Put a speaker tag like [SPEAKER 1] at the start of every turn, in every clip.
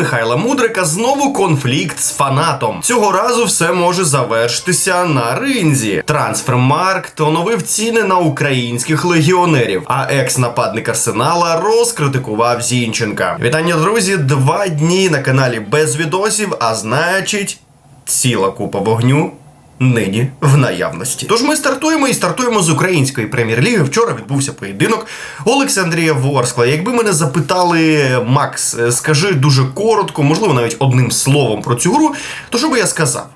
[SPEAKER 1] Михайла Мудрика знову конфлікт з фанатом. Цього разу все може завершитися на ринзі. Трансфермаркт оновив ціни на українських легіонерів, а екс-нападник Арсенала розкритикував Зінченка. Вітання, друзі! Два дні на каналі без відосів, а значить, ціла купа вогню нині в наявності. Тож ми стартуємо і стартуємо з української прем'єр-ліги. Вчора відбувся поєдинок Олександрія Ворскла. Якби мене запитали, Макс, е, скажи дуже коротко, можливо, навіть одним словом про цю гру, то що би я сказав?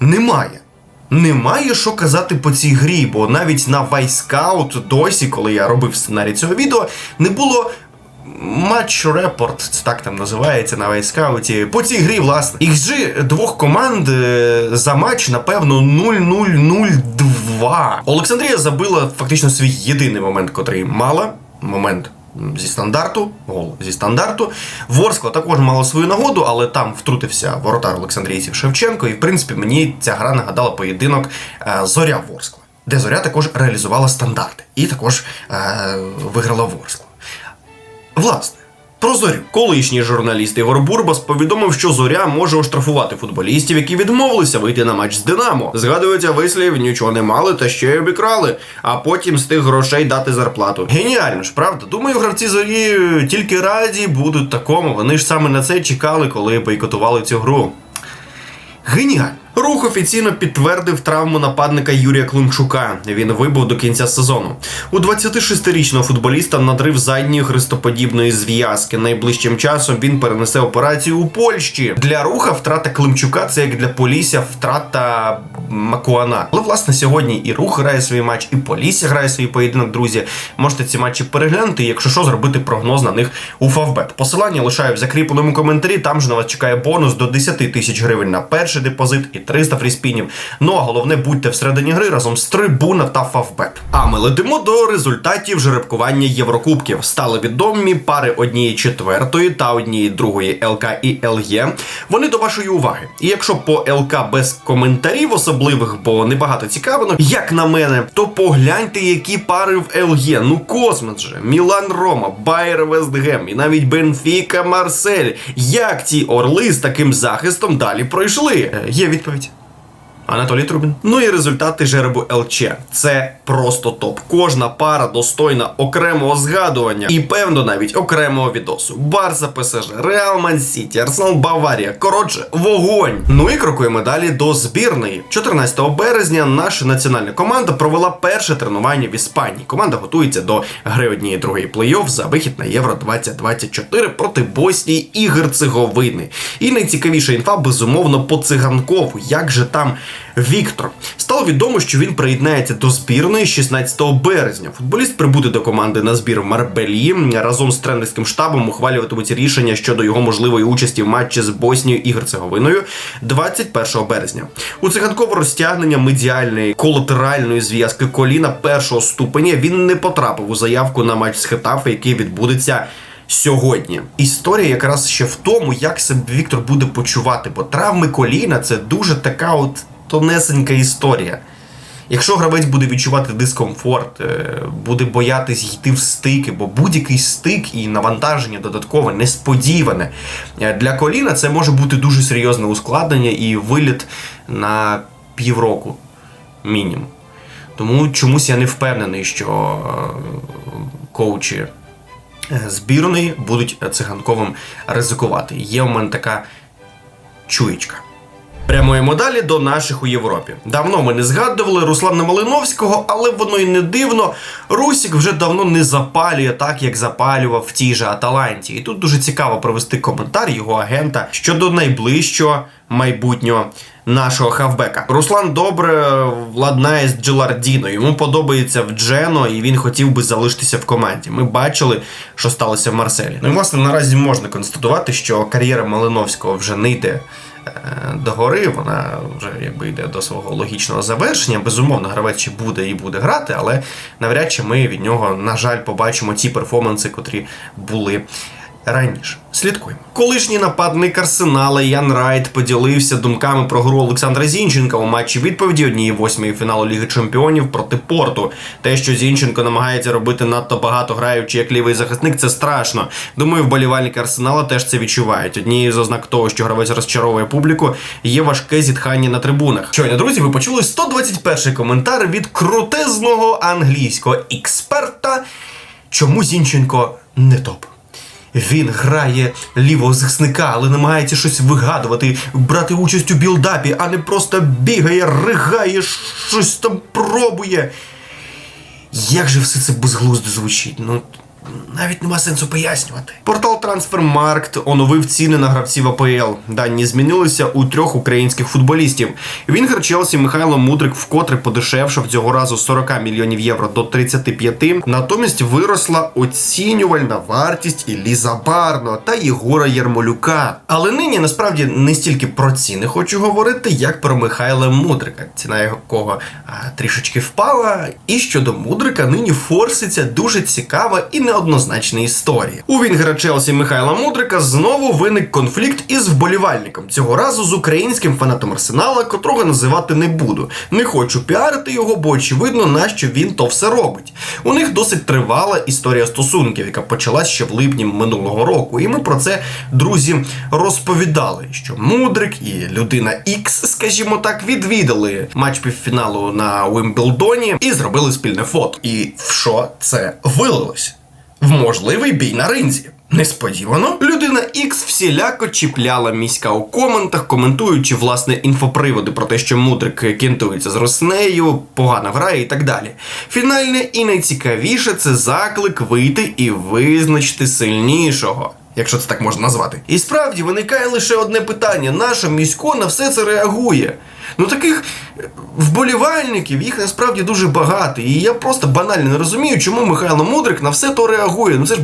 [SPEAKER 1] Немає. Немає що казати по цій грі, бо навіть на Вайскаут досі, коли я робив сценарій цього відео, не було матч репорт, це так там називається на вайскауті. По цій грі, власне, XG двох команд е, за матч, напевно, 0-0-0-2. Олександрія забила фактично свій єдиний момент, котрий мала. Момент зі стандарту, гол зі стандарту. Ворскла також мала свою нагоду, але там втрутився воротар Олександрійців Шевченко. І в принципі мені ця гра нагадала поєдинок е, Зоря Ворскла, де Зоря також реалізувала стандарти і також е, виграла Ворскла. Власне. Про зорю. Колишній журналіст Ігор Бурбас повідомив, що зоря може оштрафувати футболістів, які відмовилися вийти на матч з Динамо. Згадується вислів, нічого не мали та ще й обікрали, а потім з тих грошей дати зарплату. Геніально ж, правда? Думаю, гравці зорі тільки раді будуть такому. Вони ж саме на це чекали, коли бойкотували цю гру. Геніально. Рух офіційно підтвердив травму нападника Юрія Климчука. Він вибув до кінця сезону. У 26-річного футболіста надрив задньої хрестоподібної зв'язки. Найближчим часом він перенесе операцію у Польщі. Для руха втрата Климчука це як для Полісся втрата Макуана. Але власне сьогодні і рух грає свій матч, і Полісся грає свій поєдинок. Друзі, можете ці матчі переглянути. Якщо що, зробити прогноз на них у Фавбет. Посилання лишаю в закріпленому коментарі. Там ж на вас чекає бонус до 10 тисяч гривень на перший депозит і 300 фріспінів. Ну а головне будьте всередині гри разом з Трибуна та Фавбет. А ми летимо до результатів жеребкування Єврокубків. Стали відомі пари однієї четвертої та однієї другої ЛК і ЛЄ. Вони до вашої уваги. І якщо по ЛК без коментарів особливих, бо небагато цікавинок, як на мене, то погляньте, які пари в ЛЄ. Ну космос же, Мілан Рома, Байер Вестгем і навіть Бенфіка Марсель. Як ці орли з таким захистом далі пройшли? Е, Є відповідь відповідь. Анатолій Трубін. Ну і результати жеребу ЛЧ. Це просто топ. Кожна пара достойна окремого згадування і певно навіть окремого відосу. Барса ПСЖ, Реал Ман Сіті, Арсенал Баварія. Коротше, вогонь. Ну і крокуємо далі до збірної. 14 березня наша національна команда провела перше тренування в Іспанії. Команда готується до гри однієї другої плей-офф за вихід на Євро 2024 проти Боснії і Герцеговини. І найцікавіша інфа безумовно по циганкову. Як же там Віктор стало відомо, що він приєднається до збірної 16 березня. Футболіст прибуде до команди на збір в Марбелі разом з тренерським штабом ухвалюватимуть рішення щодо його можливої участі в матчі з Боснією і Герцеговиною 21 березня. У циганково розтягнення медіальної колатеральної зв'язки коліна першого ступеня він не потрапив у заявку на матч з Хетафе, який відбудеться. Сьогодні історія якраз ще в тому, як себе Віктор буде почувати, бо травми коліна це дуже така от тонесенька історія. Якщо гравець буде відчувати дискомфорт, е, буде боятись йти в стики, бо будь-який стик і навантаження додаткове, несподіване е, для коліна це може бути дуже серйозне ускладнення і виліт на півроку мінімум. Тому чомусь я не впевнений, що е, коучі збірної будуть циганковим ризикувати. Є у мене така чуєчка. Прямуємо далі до наших у Європі. Давно ми не згадували Руслана Малиновського, але воно й не дивно. Русік вже давно не запалює так, як запалював в тій же Аталанті. І тут дуже цікаво провести коментар його агента щодо найближчого майбутнього нашого хавбека. Руслан добре владнає з Джелардіно. Йому подобається в Джено, і він хотів би залишитися в команді. Ми бачили, що сталося в Марселі. Ну і власне наразі можна констатувати, що кар'єра Малиновського вже не йде е, до гори, вона вже якби йде до свого логічного завершення. Безумовно, гравець ще буде і буде грати, але навряд чи ми від нього, на жаль, побачимо ті перформанси, котрі були раніше. Слідкуємо. Колишній нападник Арсенала Ян Райт поділився думками про гру Олександра Зінченка у матчі відповіді однієї восьмої фіналу Ліги Чемпіонів проти Порту. Те, що Зінченко намагається робити надто багато граючи як лівий захисник, це страшно. Думаю, вболівальники Арсенала теж це відчувають. Однією з ознак того, що гравець розчаровує публіку, є важке зітхання на трибунах. Щойно, друзі, ви почули 121 коментар від крутезного англійського експерта. Чому Зінченко не топ? Він грає лівого захисника, але намагається щось вигадувати, брати участь у білдапі, а не просто бігає, ригає, щось там пробує. Як же все це безглуздо звучить? Ну. Навіть нема сенсу пояснювати. Портал Трансфермаркт оновив ціни на гравців АПЛ. Дані змінилися у трьох українських футболістів. Вінгер Челсі Михайло Мудрик вкотре подешевшав цього разу з 40 мільйонів євро до 35. Натомість виросла оцінювальна вартість Іллі Забарно та Єгора Єрмолюка. Але нині насправді не стільки про ціни хочу говорити, як про Михайла Мудрика, ціна якого трішечки впала. І щодо Мудрика нині форситься дуже цікава і неоднозначна історія. У Вінгера Челсі Михайла Мудрика знову виник конфлікт із вболівальником. Цього разу з українським фанатом Арсенала, котрого називати не буду. Не хочу піарити його, бо очевидно, нащо він то все робить. У них досить тривала історія стосунків, яка почалась ще в липні минулого року. І ми про це, друзі, розповідали, що Мудрик і людина X, скажімо так, відвідали матч півфіналу на Уимблдоні і зробили спільне фото. І в що це вилилось? В можливий бій на ринзі. Несподівано, людина X всіляко чіпляла міська у коментах, коментуючи власне інфоприводи про те, що Мудрик кінтується з Роснею, погано грає і так далі. Фінальне і найцікавіше це заклик вийти і визначити сильнішого. Якщо це так можна назвати. І справді виникає лише одне питання: наша місько на все це реагує. Ну таких е, вболівальників їх насправді дуже багато. І я просто банально не розумію, чому Михайло Мудрик на все то реагує. Ну це ж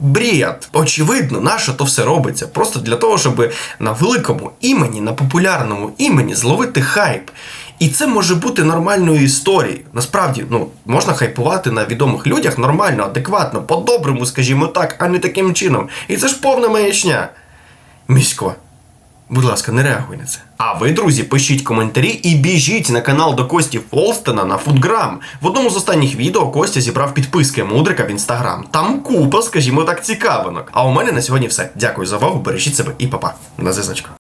[SPEAKER 1] бред. Очевидно, наше то все робиться. Просто для того, щоб на великому імені, на популярному імені зловити хайп. І це може бути нормальною історією. Насправді, ну, можна хайпувати на відомих людях нормально, адекватно, по-доброму, скажімо так, а не таким чином. І це ж повна маячня. Місько. Будь ласка, не реагуй на це. А ви, друзі, пишіть коментарі і біжіть на канал до Кості Фолстена на Фудграм. В одному з останніх відео Костя зібрав підписки Мудрика в інстаграм. Там купа, скажімо так, цікавинок. А у мене на сьогодні все. Дякую за увагу, бережіть себе і папа. На зв'язочку.